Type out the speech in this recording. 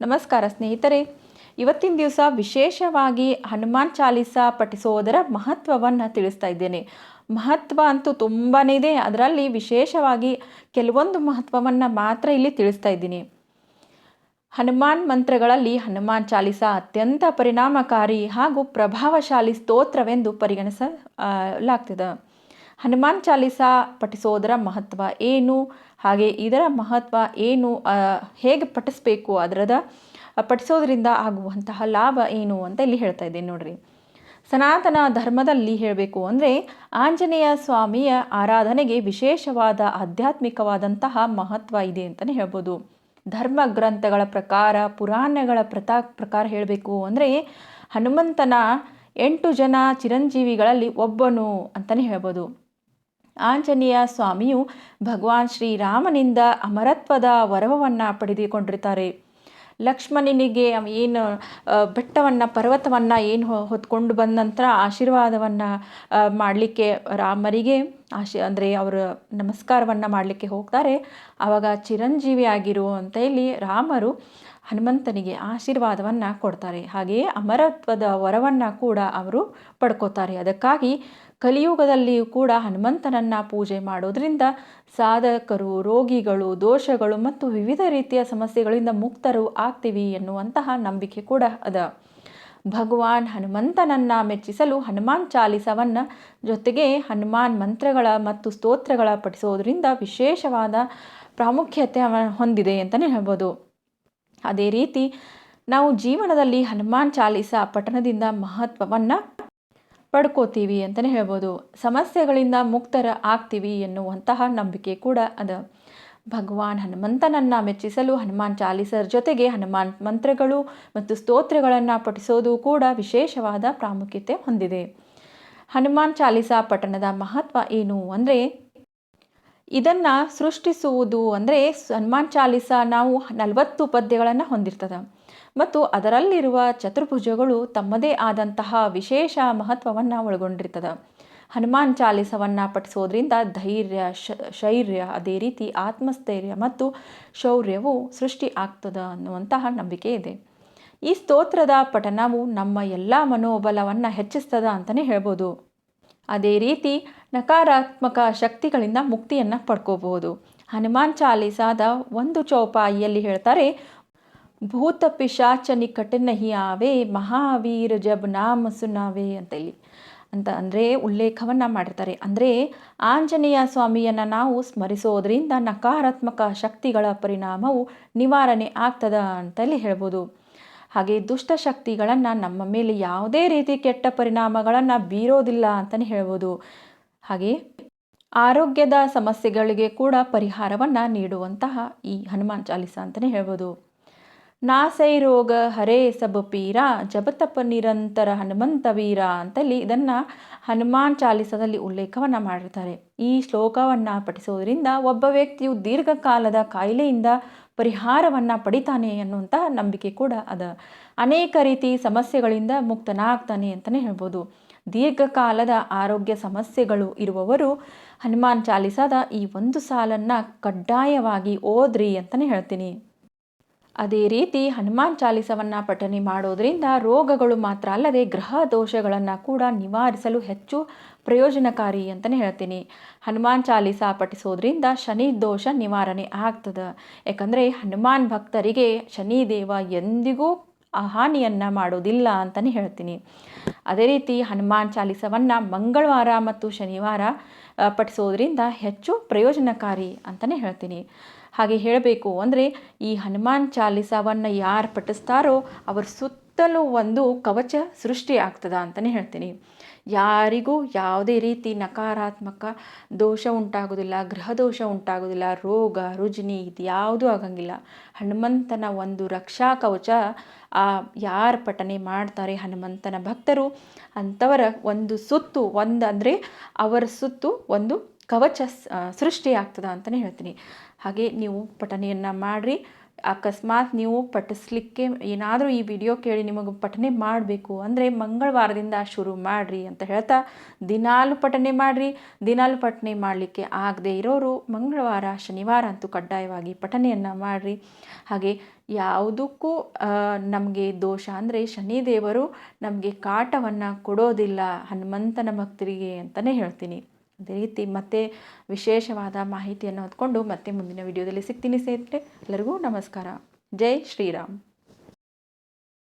ನಮಸ್ಕಾರ ಸ್ನೇಹಿತರೆ. ಇವತ್ತಿನ ದಿವಸ ವಿಶೇಷವಾಗಿ ಹನುಮಾನ್ ಚಾಲೀಸ ಪಠಿಸೋದರ ಮಹತ್ವವನ್ನು ತಿಳಿಸ್ತಾ ಇದ್ದೇನೆ. ಮಹತ್ವ ಅಂತೂ ತುಂಬಾ ಇದೆ. ಅದರಲ್ಲಿ ವಿಶೇಷವಾಗಿ ಕೆಲವೊಂದು ಮಹತ್ವವನ್ನು ಮಾತ್ರ ಇಲ್ಲಿ ತಿಳಿಸ್ತಾ ಇದ್ದೀನಿ. ಹನುಮಾನ್ ಮಂತ್ರಗಳಲ್ಲಿ ಹನುಮಾನ್ ಚಾಲಿಸ ಅತ್ಯಂತ ಪರಿಣಾಮಕಾರಿ ಹಾಗೂ ಪ್ರಭಾವಶಾಲಿ ಸ್ತೋತ್ರವೆಂದು ಪರಿಗಣಿಸಲಾಗ್ತದೆ ಹನುಮಾನ್ ಚಾಲೀಸ ಪಠಿಸೋದರ ಮಹತ್ವ ಏನು? ಹಾಗೆ ಇದರ ಮಹತ್ವ ಏನು? ಹೇಗೆ ಪಠಿಸಬೇಕು? ಅದರದ ಪಠಿಸೋದ್ರಿಂದ ಆಗುವಂತಹ ಲಾಭ ಏನು ಅಂತ ಇಲ್ಲಿ ಹೇಳ್ತಾ ಇದ್ದೀನಿ ನೋಡ್ರಿ. ಸನಾತನ ಧರ್ಮದಲ್ಲಿ ಹೇಳಬೇಕು ಅಂದರೆ ಆಂಜನೇಯ ಸ್ವಾಮಿಯ ಆರಾಧನೆಗೆ ವಿಶೇಷವಾದ ಆಧ್ಯಾತ್ಮಿಕವಾದಂತಹ ಮಹತ್ವ ಇದೆ ಅಂತಲೇ ಹೇಳ್ಬೋದು. ಧರ್ಮ ಗ್ರಂಥಗಳ ಪ್ರಕಾರ, ಪುರಾಣಗಳ ಪ್ರತಾ, ಪ್ರಕಾರ ಹೇಳಬೇಕು ಅಂದರೆ ಹನುಮಂತನ ಎಂಟು ಜನ ಚಿರಂಜೀವಿಗಳಲ್ಲಿ ಒಬ್ಬನು ಅಂತಲೇ ಹೇಳ್ಬೋದು. ಆಂಜನೇಯ ಸ್ವಾಮಿಯು ಭಗವಾನ್ ಶ್ರೀರಾಮನಿಂದ ಅಮರತ್ವದ ವರವನ್ನು ಪಡೆದುಕೊಂಡಿರ್ತಾರೆ ಲಕ್ಷ್ಮಣನಿಗೆ ಏನು ಬೆಟ್ಟವನ್ನು, ಪರ್ವತವನ್ನು ಏನು ಹೊತ್ಕೊಂಡು ಬಂದ ನಂತರ ಆಶೀರ್ವಾದವನ್ನು ಮಾಡಲಿಕ್ಕೆ ರಾಮರಿಗೆ ಆಶಿ, ಅಂದರೆ ಅವರ ನಮಸ್ಕಾರವನ್ನು ಮಾಡಲಿಕ್ಕೆ ಹೋಗ್ತಾರೆ. ಆವಾಗ ಚಿರಂಜೀವಿ ಆಗಿರು ಅಂತ ಹೇಳಿ ರಾಮರು ಹನುಮಂತನಿಗೆ ಆಶೀರ್ವಾದವನ್ನು ಕೊಡ್ತಾರೆ. ಹಾಗೆಯೇ ಅಮರತ್ವದ ವರವನ್ನು ಕೂಡ ಅವರು ಪಡ್ಕೋತಾರೆ. ಅದಕ್ಕಾಗಿ ಕಲಿಯುಗದಲ್ಲಿಯೂ ಕೂಡ ಹನುಮಂತನನ್ನು ಪೂಜೆ ಮಾಡೋದರಿಂದ ಸಾಧಕರು, ರೋಗಿಗಳು, ದೋಷಗಳು ಮತ್ತು ವಿವಿಧ ರೀತಿಯ ಸಮಸ್ಯೆಗಳಿಂದ ಮುಕ್ತರು ಆಗ್ತೀವಿ ಎನ್ನುವಂತಹ ನಂಬಿಕೆ ಕೂಡ ಅದ. ಭಗವಾನ್ ಹನುಮಂತನನ್ನು ಮೆಚ್ಚಿಸಲು ಹನುಮಾನ್ ಚಾಲಿಸವನ್ನು ಜೊತೆಗೆ ಹನುಮಾನ್ ಮಂತ್ರಗಳ ಮತ್ತು ಸ್ತೋತ್ರಗಳ ಪಠಿಸೋದರಿಂದ ವಿಶೇಷವಾದ ಪ್ರಾಮುಖ್ಯತೆ ಹೊಂದಿದೆ ಅಂತಲೇ ಹೇಳ್ಬೋದು. ಅದೇ ರೀತಿ ನಾವು ಜೀವನದಲ್ಲಿ ಹನುಮಾನ್ ಚಾಲಿಸ ಪಠಣದಿಂದ ಮಹತ್ವವನ್ನು ಪಡ್ಕೋತೀವಿ ಅಂತಲೇ ಹೇಳ್ಬೋದು. ಸಮಸ್ಯೆಗಳಿಂದ ಮುಕ್ತರ ಆಗ್ತೀವಿ ಎನ್ನುವಂತಹ ನಂಬಿಕೆ ಕೂಡ ಅದ. ಭಗವಾನ್ ಹನುಮಂತನನ್ನು ಮೆಚ್ಚಿಸಲು ಹನುಮಾನ್ ಚಾಲಿಸರ ಜೊತೆಗೆ ಹನುಮಾನ್ ಮಂತ್ರಗಳು ಮತ್ತು ಸ್ತೋತ್ರಗಳನ್ನು ಪಠಿಸೋದು ಕೂಡ ವಿಶೇಷವಾದ ಪ್ರಾಮುಖ್ಯತೆ ಹೊಂದಿದೆ. ಹನುಮಾನ್ ಚಾಲಿಸ ಪಠಣದ ಮಹತ್ವ ಏನು ಅಂದರೆ ಇದನ್ನು ಸೃಷ್ಟಿಸುವುದು ಅಂದರೆ ಹನುಮಾನ್ ಚಾಲಿಸ ನಾವು ನಲವತ್ತು ಪದ್ಯಗಳನ್ನು ಹೊಂದಿರ್ತದೆ. ಮತ್ತು ಅದರಲ್ಲಿರುವ ಚತುರ್ಭುಜಗಳು ತಮ್ಮದೇ ಆದಂತಹ ವಿಶೇಷ ಮಹತ್ವವನ್ನು ಒಳಗೊಂಡಿರ್ತದೆ. ಹನುಮಾನ್ ಚಾಲಿಸವನ್ನು ಪಠಿಸೋದ್ರಿಂದ ಧೈರ್ಯ ಶೈರ್ಯ, ಅದೇ ರೀತಿ ಆತ್ಮಸ್ಥೈರ್ಯ ಮತ್ತು ಶೌರ್ಯವು ಸೃಷ್ಟಿ ಆಗ್ತದೆ ಅನ್ನುವಂತಹ ನಂಬಿಕೆ ಇದೆ. ಈ ಸ್ತೋತ್ರದ ಪಠನವು ನಮ್ಮ ಎಲ್ಲ ಮನೋಬಲವನ್ನು ಹೆಚ್ಚಿಸ್ತದ ಅಂತಲೇ ಹೇಳ್ಬೋದು. ಅದೇ ರೀತಿ ನಕಾರಾತ್ಮಕ ಶಕ್ತಿಗಳಿಂದ ಮುಕ್ತಿಯನ್ನು ಪಡ್ಕೋಬಹುದು. ಹನುಮಾನ್ ಚಾಲೀಸಾದ ಒಂದು ಚೌಪಾಯಿಯಲ್ಲಿ ಹೇಳ್ತಾರೆ, ಭೂತ ಪಿಶಾಚನಿ ಕಟನಹಿಯಾವೆ ಮಹಾವೀರ ಜಬ್ ನಾಮ ಸುನಾವೆ ಅಂತ ಇಲ್ಲಿ ಅಂತ ಅಂದರೆ ಉಲ್ಲೇಖವನ್ನು ಮಾಡಿರ್ತಾರೆ. ಅಂದರೆ ಆಂಜನೇಯ ಸ್ವಾಮಿಯನ್ನು ನಾವು ಸ್ಮರಿಸೋದ್ರಿಂದ ನಕಾರಾತ್ಮಕ ಶಕ್ತಿಗಳ ಪರಿಣಾಮವು ನಿವಾರಣೆ ಆಗ್ತದ ಅಂತಲ್ಲಿ ಹೇಳ್ಬೋದು. ಹಾಗೆ ದುಷ್ಟಶಕ್ತಿಗಳನ್ನು ನಮ್ಮ ಮೇಲೆ ಯಾವುದೇ ರೀತಿ ಕೆಟ್ಟ ಪರಿಣಾಮಗಳನ್ನು ಬೀರೋದಿಲ್ಲ ಅಂತಲೇ ಹೇಳ್ಬೋದು. ಹಾಗೆ ಆರೋಗ್ಯದ ಸಮಸ್ಯೆಗಳಿಗೆ ಕೂಡ ಪರಿಹಾರವನ್ನು ನೀಡುವಂತಹ ಈ ಹನುಮಾನ್ ಚಾಲಿಸ ಅಂತಲೇ ಹೇಳ್ಬೋದು. ನಾಸೈ ರೋಗ ಹರೇ ಸಬ ಪೀರ, ಜಪತಪ ನಿರಂತರ ಹನುಮಂತ ವೀರ ಅಂತಲ್ಲಿ ಇದನ್ನು ಹನುಮಾನ್ ಚಾಲಿಸದಲ್ಲಿ ಉಲ್ಲೇಖವನ್ನು ಮಾಡಿರ್ತಾರೆ. ಈ ಶ್ಲೋಕವನ್ನು ಪಠಿಸೋದ್ರಿಂದ ಒಬ್ಬ ವ್ಯಕ್ತಿಯು ದೀರ್ಘಕಾಲದ ಕಾಯಿಲೆಯಿಂದ ಪರಿಹಾರವನ್ನು ಪಡಿತಾನೆ ಅನ್ನುವಂತಹ ನಂಬಿಕೆ ಕೂಡ ಅದ. ಅನೇಕ ರೀತಿ ಸಮಸ್ಯೆಗಳಿಂದ ಮುಕ್ತನಾಗ್ತಾನೆ ಅಂತಲೇ ಹೇಳ್ಬೋದು. ದೀರ್ಘಕಾಲದ ಆರೋಗ್ಯ ಸಮಸ್ಯೆಗಳು ಇರುವವರು ಹನುಮಾನ್ ಚಾಲಿಸಾದ ಈ ಒಂದು ಸಾಲನ್ನು ಕಡ್ಡಾಯವಾಗಿ ಓದ್ರಿ ಅಂತಲೇ ಹೇಳ್ತೀನಿ. ಅದೇ ರೀತಿ ಹನುಮಾನ್ ಚಾಲಿಸವನ್ನು ಪಠನೆ ಮಾಡೋದ್ರಿಂದ ರೋಗಗಳು ಮಾತ್ರ ಅಲ್ಲದೆ ಗ್ರಹ ದೋಷಗಳನ್ನು ಕೂಡ ನಿವಾರಿಸಲು ಹೆಚ್ಚು ಪ್ರಯೋಜನಕಾರಿ ಅಂತಲೇ ಹೇಳ್ತೀನಿ. ಹನುಮಾನ್ ಚಾಲಿಸ ಪಠಿಸೋದ್ರಿಂದ ಶನಿ ದೋಷ ನಿವಾರಣೆ ಆಗ್ತದೆ. ಯಾಕಂದರೆ ಹನುಮಾನ್ ಭಕ್ತರಿಗೆ ಶನಿದೇವ ಎಂದಿಗೂ ಆ ಹಾನಿಯನ್ನು ಮಾಡೋದಿಲ್ಲ ಅಂತಲೇ ಹೇಳ್ತೀನಿ. ಅದೇ ರೀತಿ ಹನುಮಾನ್ ಚಾಲಿಸವನ್ನು ಮಂಗಳವಾರ ಮತ್ತು ಶನಿವಾರ ಪಠಿಸೋದ್ರಿಂದ ಹೆಚ್ಚು ಪ್ರಯೋಜನಕಾರಿ ಅಂತಲೇ ಹೇಳ್ತೀನಿ. ಹಾಗೆ ಹೇಳಬೇಕು ಅಂದರೆ ಈ ಹನುಮಾನ್ ಚಾಲಿಸವನ್ನು ಯಾರು ಪಠಿಸ್ತಾರೋ ಅವರ ಸುತ್ತಲೂ ಒಂದು ಕವಚ ಸೃಷ್ಟಿ ಆಗ್ತದ ಅಂತಲೇ ಹೇಳ್ತೀನಿ. ಯಾರಿಗೂ ಯಾವುದೇ ರೀತಿ ನಕಾರಾತ್ಮಕ ದೋಷ ಉಂಟಾಗೋದಿಲ್ಲ ಗ್ರಹ ದೋಷ ಉಂಟಾಗೋದಿಲ್ಲ ರೋಗ, ರುಜಿನಿ ಇದು ಯಾವುದೂ ಆಗಂಗಿಲ್ಲ. ಹನುಮಂತನ ಒಂದು ರಕ್ಷಾ ಕವಚ ಆ ಯಾರು ಪಠನೆ ಮಾಡ್ತಾರೆ ಹನುಮಂತನ ಭಕ್ತರು? ಅಂಥವರ ಒಂದು ಸುತ್ತು ಒಂದು ಅಂದರೆ ಅವರ ಸುತ್ತು ಒಂದು ಕವಚ ಸೃಷ್ಟಿಯಾಗ್ತದ ಅಂತಲೇ ಹೇಳ್ತೀನಿ. ಹಾಗೆ ನೀವು ಪಠನೆಯನ್ನು ಮಾಡಿರಿ. ಅಕಸ್ಮಾತ್ ನೀವು ಪಠಿಸ್ಲಿಕ್ಕೆ ಏನಾದರೂ ಈ ವಿಡಿಯೋ ಕೇಳಿ ನಿಮಗೆ ಪಠನೆ ಮಾಡಬೇಕು. ಅಂದರೆ ಮಂಗಳವಾರದಿಂದ ಶುರು ಮಾಡಿರಿ ಅಂತ ಹೇಳ್ತಾ ದಿನಾಲು ಪಠನೆ ಮಾಡಿರಿ. ದಿನಾಲು ಪಠನೆ ಮಾಡಲಿಕ್ಕೆ ಆಗದೆ ಇರೋರು ಮಂಗಳವಾರ, ಶನಿವಾರ ಅಂತೂ ಕಡ್ಡಾಯವಾಗಿ ಪಠನೆಯನ್ನು ಮಾಡಿರಿ. ಹಾಗೆ ಯಾವುದಕ್ಕೂ ನಮಗೆ ದೋಷ ಅಂದರೆ ಶನಿದೇವರು ನಮಗೆ ಕಾಟವನ್ನು ಕೊಡೋದಿಲ್ಲ ಹನುಮಂತನ ಭಕ್ತರಿಗೆ ಅಂತಲೇ ಹೇಳ್ತೀನಿ. ಅದೇ ರೀತಿ ಮತ್ತೆ ವಿಶೇಷವಾದ ಮಾಹಿತಿಯನ್ನು ಹೊತ್ಕೊಂಡು ಮತ್ತೆ ಮುಂದಿನ ವಿಡಿಯೋದಲ್ಲಿ ಸಿಗ್ತೀನಿ ಸ್ನೇಹಿತರೆ. ಎಲ್ಲರಿಗೂ ನಮಸ್ಕಾರ. ಜೈ ಶ್ರೀರಾಮ್.